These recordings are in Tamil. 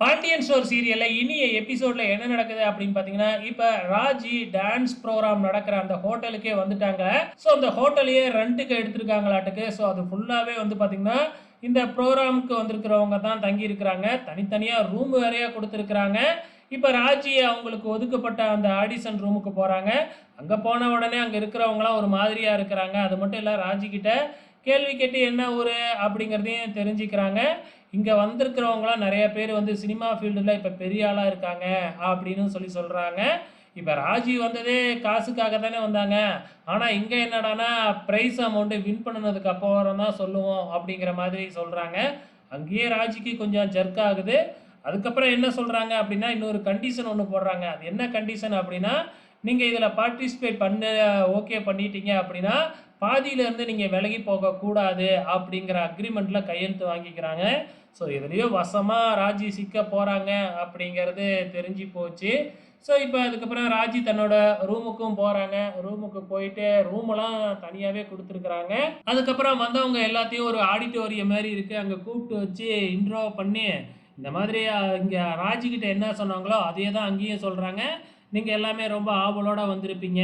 பாண்டியன் ஸ்டோர் சீரியலில் இனிய எபிசோடில் என்ன நடக்குது அப்படின்னு பார்த்தீங்கன்னா இப்போ ராஜி டான்ஸ் ப்ரோக்ராம் நடக்கிற அந்த ஹோட்டலுக்கே வந்துட்டாங்க. ஸோ அந்த ஹோட்டலையே ரெண்ட்டுக்கு எடுத்திருக்காங்களாட்டுக்கு. ஸோ அது ஃபுல்லாகவே வந்து பார்த்தீங்கன்னா இந்த ப்ரோக்ராமுக்கு வந்திருக்கிறவங்க தான் தங்கி இருக்கிறாங்க தனித்தனியாக ரூம் வேறையாக கொடுத்துருக்குறாங்க. இப்போ ராஜி அவங்களுக்கு ஒதுக்கப்பட்ட அந்த ஆடிஷன் ரூமுக்கு போகிறாங்க அங்கே போன உடனே அங்கே இருக்கிறவங்களாம் ஒரு மாதிரியாக இருக்கிறாங்க. அது மட்டும் இல்லை ராஜிக்கிட்ட கேள்வி கேட்டு என்ன ஊர் அப்படிங்கிறதையும் தெரிஞ்சுக்கிறாங்க. இங்கே வந்திருக்கிறவங்களாம் நிறைய பேர் வந்து சினிமா ஃபீல்டில் இப்போ பெரிய ஆளாக இருக்காங்க அப்படின்னு சொல்லி சொல்கிறாங்க இப்போ ராஜி வந்ததே காசுக்காக தானே வந்தாங்க. ஆனால் இங்கே என்னடானா ப்ரைஸ் அமௌண்ட்டு வின் பண்ணினதுக்கு அப்புறம் தான் சொல்லுவோம் அப்படிங்கிற மாதிரி சொல்கிறாங்க அங்கேயே ராஜிக்கு கொஞ்சம் ஜர்க் ஆகுது. அதுக்கப்புறம் என்ன சொல்கிறாங்க அப்படின்னா இன்னொரு கண்டிஷன் ஒன்று போடுறாங்க. அது என்ன கண்டிஷன் அப்படின்னா நீங்கள் இதில் பார்ட்டிசிபேட் பண்ண ஓகே பண்ணிட்டீங்க அப்படின்னா பாதியிலேருந்து நீங்கள் விலகி போகக்கூடாது அப்படிங்கிற அக்ரிமெண்ட்டில் கையெழுத்து வாங்கிக்கிறாங்க. ஸோ இதுலேயோ வசமாக ராஜி சிக்க போகிறாங்க அப்படிங்கிறது தெரிஞ்சு போச்சு. ஸோ இப்போ அதுக்கப்புறம் ராஜி தன்னோட ரூமுக்கும் போகிறாங்க ரூமுக்கு போயிட்டு ரூமெல்லாம் தனியாகவே கொடுத்துருக்குறாங்க. அதுக்கப்புறம் வந்தவங்க எல்லாத்தையும் ஒரு ஆடிட்டோரியம் மாதிரி இருக்குது அங்கே கூப்பிட்டு வச்சு இன்ட்ரோ பண்ணி இந்த மாதிரி இங்கே ராஜிக்கிட்ட என்ன சொன்னாங்களோ அதையே தான் அங்கேயும் சொல்கிறாங்க நீங்கள் எல்லாமே ரொம்ப ஆவலோடு வந்திருப்பீங்க.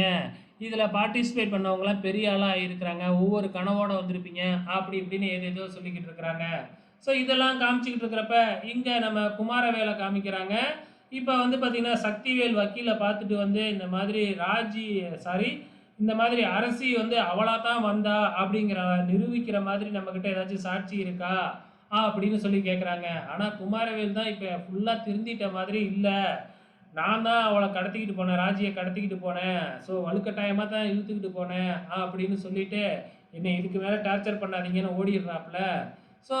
இதில் பார்ட்டிசிபேட் பண்ணவங்களாம் பெரிய ஆளாக இருக்கிறாங்க ஒவ்வொரு கனவோடு வந்திருப்பீங்க. அப்படி இப்படின்னு ஏதோ ஏதோ சொல்லிக்கிட்டு இருக்கிறாங்க. ஸோ இதெல்லாம் காமிச்சிக்கிட்டு இருக்கிறப்ப இங்கே நம்ம குமாரவேலை காமிக்கிறாங்க. இப்போ வந்து பார்த்திங்கன்னா சக்திவேல் வக்கீலை பார்த்துட்டு வந்து இந்த மாதிரி ராஜி சாரி இந்த மாதிரி அரசி வந்து அவளாக தான் வந்தா அப்படிங்கிற நிரூபிக்கிற மாதிரி நம்மக்கிட்ட ஏதாச்சும் சாட்சி இருக்கா? அப்படின்னு சொல்லி கேட்குறாங்க ஆனால் குமாரவேல் தான் இப்போ ஃபுல்லாக திருந்திட்ட மாதிரி இல்லை. நான் தான் அவளை கடத்திக்கிட்டு போனேன் ராஜியை கடத்திக்கிட்டு போனேன். ஸோ வலுக்கட்டாயமாக தான் இழுத்துக்கிட்டு போனேன் ஆ அப்படின்னு சொல்லிட்டு என்னை இதுக்கு மேலே டார்ச்சர் பண்ணாதீங்கன்னு ஓடிடுறாப்புல. ஸோ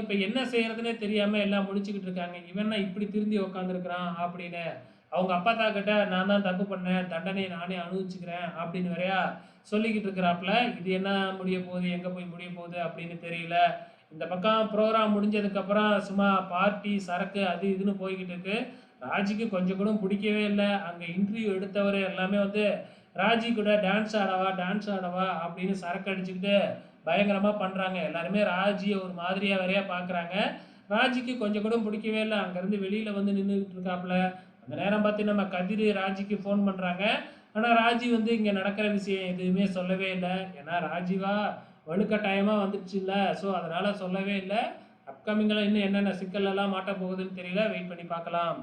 இப்போ என்ன செய்கிறதுனே தெரியாமல் எல்லாம் முடிச்சுக்கிட்டு இருக்காங்க. இவன் இப்படி திருந்தி உக்காந்துருக்குறான் அப்படின்னு. அவங்க அப்பா தாக்கிட்ட நான் தான் தப்பு பண்ணேன் தண்டனையை நானே அனுபவிச்சுக்கிறேன் அப்படின்னு வரையா சொல்லிக்கிட்டு இருக்கிறாப்புல. இது என்ன முடிய போகுது எங்கே போய் முடிய போகுது அப்படின்னு தெரியல. இந்த பக்கம் ப்ரோக்ராம் முடிஞ்சதுக்கப்புறம் சும்மா பார்ட்டி சரக்கு அது இதுன்னு போய்கிட்டு இருக்கு. ராஜிக்கு கொஞ்சம் கூட பிடிக்கவே இல்லை. அங்கே இன்டர்வியூ எடுத்தவர் எல்லாமே வந்து ராஜி கூட டான்ஸ் ஆடவா டான்ஸ் ஆடவா அப்படின்னு சரக்கு அடிச்சுக்கிட்டு பயங்கரமாக பண்ணுறாங்க எல்லாருமே ராஜியை ஒரு மாதிரியாக வரையா பார்க்குறாங்க ராஜிக்கு கொஞ்சம் கூட பிடிக்கவே இல்லை. அங்கேருந்து வெளியில் வந்து நின்றுக்கிட்டு இருக்காப்புல. அந்த நேரம் பார்த்து நம்ம கதிர் ராஜிக்கு ஃபோன் பண்ணுறாங்க ஆனால் ராஜி வந்து இங்கே நடக்கிற விஷயம் எதுவுமே சொல்லவே இல்லை. ஏன்னா ராஜிவா வலுக்கட்டாயமாக வந்துடுச்சு இல்லை. ஸோ அதனால் சொல்லவே இல்லை. அப்கமிங்கில் இன்னும் என்னென்ன சிக்கல் எல்லாம் மாட்ட போகுதுன்னு தெரியல. வெயிட் பண்ணி பார்க்கலாம்.